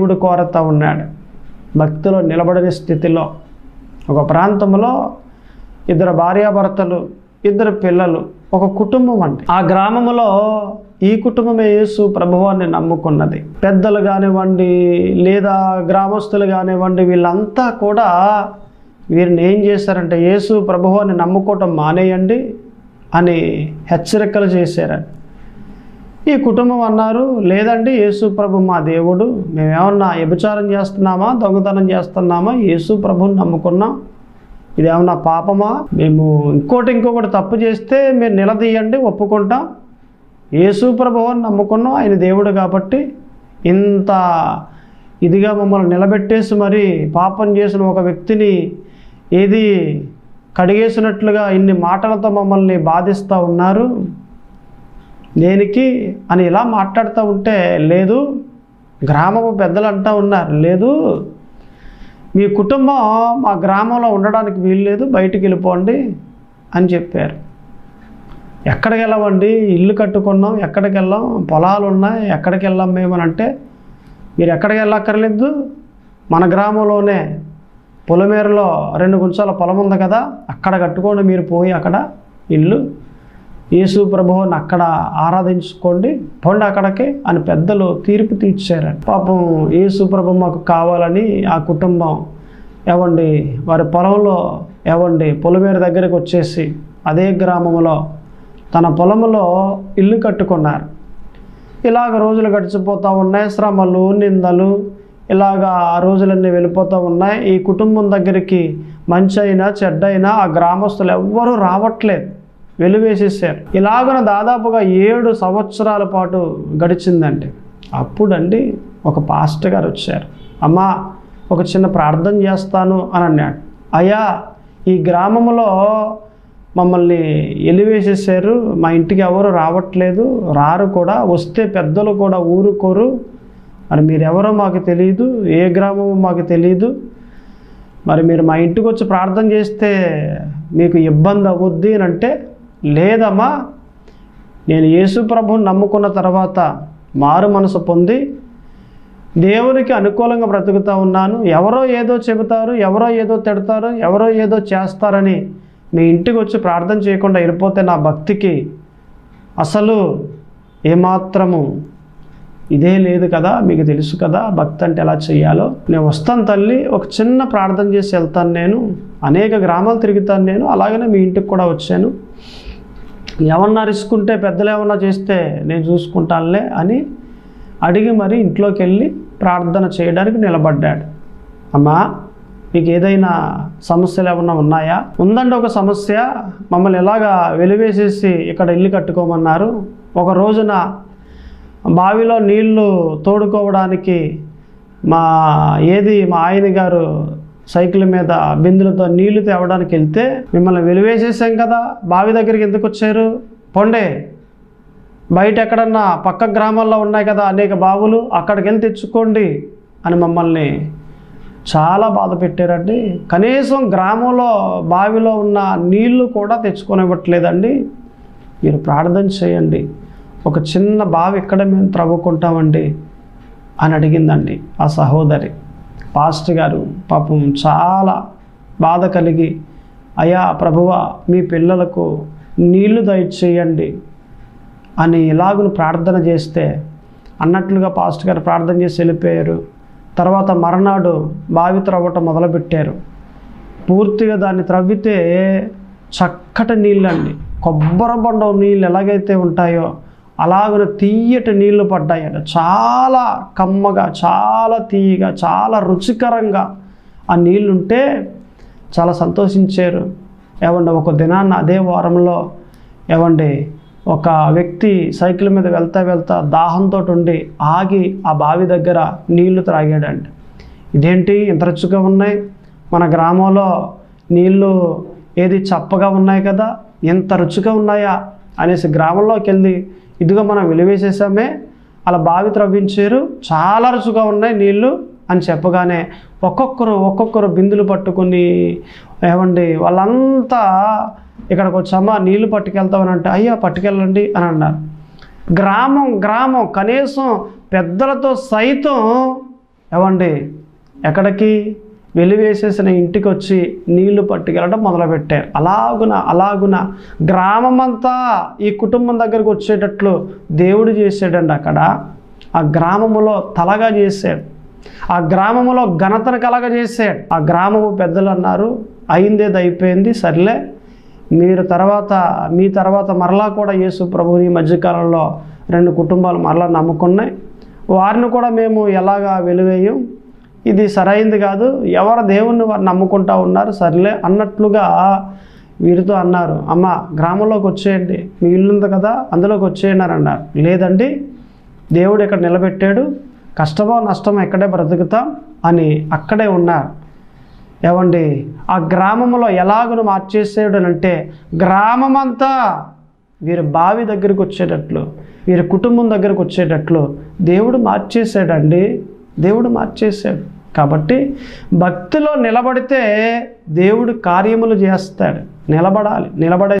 దేవుడు కోరతా ఉన్నాడు. భక్తిలో నిలబడని స్థితిలో ఒక ప్రాంతంలో ఇద్దరు భార్యాభర్తలు ఇద్దరు పిల్లలు ఒక కుటుంబం అండి. ఆ గ్రామంలో ఈ కుటుంబమే యేసు ప్రభువాన్ని నమ్ముకున్నది. పెద్దలు కానివ్వండి లేదా గ్రామస్తులు కానివ్వండి వీళ్ళంతా కూడా వీరిని ఏం చేశారంటే యేసు ప్రభువాన్ని నమ్ముకోవటం మానేయండి అని హెచ్చరికలు చేశారండి. ఈ కుటుంబం అన్నారు లేదండి యేసు ప్రభు మా దేవుడు. మేమేమన్నా వ్యభిచారం చేస్తున్నామా? దొంగతనం చేస్తున్నామా? యేసు ప్రభుని నమ్ముకున్నాం. ఇదేమన్నా పాపమా? మేము ఇంకోటి ఇంకొకటి తప్పు చేస్తే మీరు నిలదీయండి ఒప్పుకుంటాం. యేసు అని నమ్ముకున్నాం ఆయన దేవుడు కాబట్టి ఇంత ఇదిగా మమ్మల్ని నిలబెట్టేసి మరి పాపం చేసిన ఒక వ్యక్తిని ఏది కడిగేసినట్లుగా ఇన్ని మాటలతో మమ్మల్ని బాధిస్తూ ఉన్నారు. దేనికి అని ఇలా మాట్లాడుతూ ఉంటే లేదు గ్రామపు పెద్దలు అంటూ ఉన్నారు లేదు మీ కుటుంబం మా గ్రామంలో ఉండడానికి వీలు లేదు బయటికి వెళ్ళిపోండి అని చెప్పారు. ఎక్కడికి వెళ్ళమండి? ఇల్లు కట్టుకున్నాం ఎక్కడికి వెళ్ళాం? పొలాలు ఉన్నాయి ఎక్కడికి వెళ్ళాం మేము అని అంటే మీరు ఎక్కడికి వెళ్ళక్కర్లేదు మన గ్రామంలోనే పొలమేరలో రెండు గుంచాల పొలం ఉంది కదా అక్కడ కట్టుకోండి మీరు పోయి అక్కడ ఇల్లు యేసు ప్రభువుని అక్కడ ఆరాధించుకోండి పొండి అక్కడికి అని పెద్దలు తీర్పు తీర్చారండి పాపం యేసు ప్రభు మాకు కావాలని ఆ కుటుంబం ఏవండి వారి పొలంలో ఏవండి పొలమేర దగ్గరికి వచ్చేసి అదే గ్రామంలో తన పొలంలో ఇల్లు కట్టుకున్నారు. ఇలాగ రోజులు గడిచిపోతూ ఉన్నాయి శ్రమలు నిందలు ఇలాగ ఆ రోజులన్నీ వెళ్ళిపోతూ ఉన్నాయి. ఈ కుటుంబం దగ్గరికి మంచి అయినా చెడ్డైనా ఆ గ్రామస్తులు ఎవ్వరూ రావట్లేదు. వెలివేసేసారు ఇలాగున దాదాపుగా ఏడు సంవత్సరాల పాటు గడిచిందండి అప్పుడండి ఒక పాస్టర్ గారు వచ్చారు. అమ్మా ఒక చిన్న ప్రార్థన చేస్తాను అని అన్నాడు. అయ్యా ఈ గ్రామంలో మమ్మల్ని ఎలివేసేసారు మా ఇంటికి ఎవరు రావట్లేదు. రారు కూడా వస్తే పెద్దలు కూడా ఊరుకోరు. మరి మీరెవరో మాకు తెలియదు ఏ గ్రామమో మాకు తెలియదు మరి మీరు మా ఇంటికి వచ్చి ప్రార్థన చేస్తే మీకు ఇబ్బంది అవ్వద్ది అని అంటే లేదమ్మా నేను యేసు ప్రభుని నమ్ముకున్న తర్వాత మారు మనసు పొంది దేవునికి అనుకూలంగా బ్రతుకుతూ ఉన్నాను. ఎవరో ఏదో చెబుతారు ఎవరో ఏదో తిడతారు ఎవరో ఏదో చేస్తారని మీ ఇంటికి వచ్చి ప్రార్థన చేయకుండా వెళ్ళిపోతే నా భక్తికి అసలు ఏమాత్రము ఇదే లేదు కదా మీకు తెలుసు కదా భక్తి అంటే ఎలా చేయాలో. నేను వస్తాను తల్లి ఒక చిన్న ప్రార్థన చేసి వెళ్తాను నేను అనేక గ్రామాలు తిరుగుతాను నేను అలాగనే మీ ఇంటికి కూడా వచ్చాను. ఏమన్నా రిస్క్ ఉంటే పెద్దలు ఏమన్నా చేస్తే నేను చూసుకుంటానులే అని అడిగి మరి ఇంట్లోకి వెళ్ళి ప్రార్థన చేయడానికి నిలబడ్డాడు. అమ్మా మీకు ఏదైనా సమస్యలు ఏమన్నా ఉన్నాయా? ఉందండి ఒక సమస్య. మమ్మల్ని ఎలాగా వెలివేసేసి ఇక్కడ ఇల్లు కట్టుకోమన్నారు. ఒక రోజున బావిలో నీళ్ళు తోడుకోవడానికి మా ఏది మా ఆయన గారు సైకిల్ మీద బిందులతో నీళ్ళు తేవడానికి వెళ్తే మిమ్మల్ని వెలివేసేసాం కదా. బావి దగ్గరికి ఎందుకు వచ్చారు? పొండే బయట ఎక్కడన్నా పక్క గ్రామాల్లో ఉన్నాయి కదా అనేక బావులు అక్కడికి వెళ్ళి తెచ్చుకోండి అని మమ్మల్ని చాలా బాధ పెట్టారండి. కనీసం గ్రామంలో బావిలో ఉన్న నీళ్ళు కూడా తెచ్చుకొనివ్వట్లేదండి. మీరు ప్రార్థన చేయండి. ఒక చిన్న బావి ఇక్కడ మేము త్రవ్వుకుంటామండి? అని అడిగిందండి ఆ సహోదరి. పాస్టర్ గారు పాపం చాలా బాధ కలిగి అయా ప్రభువ మీ పిల్లలకు నీళ్ళు దయచేయండి అని ఇలాగును ప్రార్థన చేస్తే అన్నట్లుగా పాస్టర్ గారు ప్రార్థన చేసి వెళ్ళిపోయారు. తర్వాత మర్నాడు బావి త్రవ్వటం మొదలుపెట్టారు. పూర్తిగా దాన్ని త్రవ్వితే చక్కటి నీళ్ళండి. కొబ్బరి బొండం నీళ్ళు ఎలాగైతే ఉంటాయో అలాగనే తీయటి నీళ్ళు పడ్డాయట. చాలా కమ్మగా చాలా తీయగా చాలా రుచికరంగా ఆ నీళ్ళుంటే చాలా సంతోషించారు. ఏమండి ఒక దినాన్న అదే వారంలో ఏమండి ఒక వ్యక్తి సైకిల్ మీద వెళ్తా వెళ్తా దాహంతో ఉండి ఆగి ఆ బావి దగ్గర నీళ్ళు త్రాగాడండి ఇదేంటి? ఇంత రుచిగా ఉన్నాయి. మన గ్రామంలో నీళ్ళు ఏది చప్పగా ఉన్నాయి కదా? ఎంత రుచిగా ఉన్నాయా? అనేసి గ్రామంలోకి వెళ్ళి ఇదిగో మనం వెలివేసేసామే అలా బావి త్రవ్వించారు. చాలా రుచిగా ఉన్నాయి నీళ్ళు అని చెప్పగానే ఒక్కొక్కరు ఒక్కొక్కరు బిందులు పట్టుకుని ఏమండి వాళ్ళంతా ఇక్కడికి వచ్చామా నీళ్ళు పట్టుకెళ్తామని అంటే అయ్యా పట్టుకెళ్ళండి అని అన్నారు. గ్రామం గ్రామం కనీసం పెద్దలతో సైతం ఏమండి ఎక్కడికి? వెలివేసేసిన ఇంటికి వచ్చి నీళ్ళు పట్టుకెళ్ళడం మొదలుపెట్టారు అలాగున అలాగున గ్రామమంతా ఈ కుటుంబం దగ్గరకు వచ్చేటట్లు దేవుడు చేసాడండి అక్కడ. ఆ గ్రామములో తలగా చేశాడు ఆ గ్రామములో ఘనతను కలగజేసాడు ఆ గ్రామము పెద్దలు అన్నారు అయిందేది అయిపోయింది సర్లే. మీరు తర్వాత మీ తర్వాత మరలా కూడా యేసు ప్రభుని ఈ మధ్యకాలంలో రెండు కుటుంబాలు మరలా నమ్ముకున్నాయి. వారిని కూడా మేము ఎలాగా వెలివేయం? ఇది సరైంది కాదు. ఎవరు దేవుణ్ణి వారు నమ్ముకుంటా ఉన్నారు? సర్లే అన్నట్లుగా వీరితో అన్నారు. అమ్మ గ్రామంలోకి వచ్చేయండి. మీ ఇల్లు ఉంది కదా అందులోకి వచ్చేయండి అని అన్నారు. లేదండి దేవుడు ఇక్కడ నిలబెట్టాడు. కష్టమో నష్టమో ఇక్కడే బ్రతుకుతాం అని అక్కడే ఉన్నారు. ఏమండి ఆ గ్రామంలో ఎలాగను మార్చేసాడు అంటే గ్రామమంతా వీరి బావి దగ్గరికి వచ్చేటట్లు వీరి కుటుంబం దగ్గరకు వచ్చేటట్లు దేవుడు మార్చేసాడండి దేవుడు మార్చేశాడు. కాబట్టి భక్తిలో నిలబడితే దేవుడు కార్యములు చేస్తాడు. నిలబడాలి. నిలబడే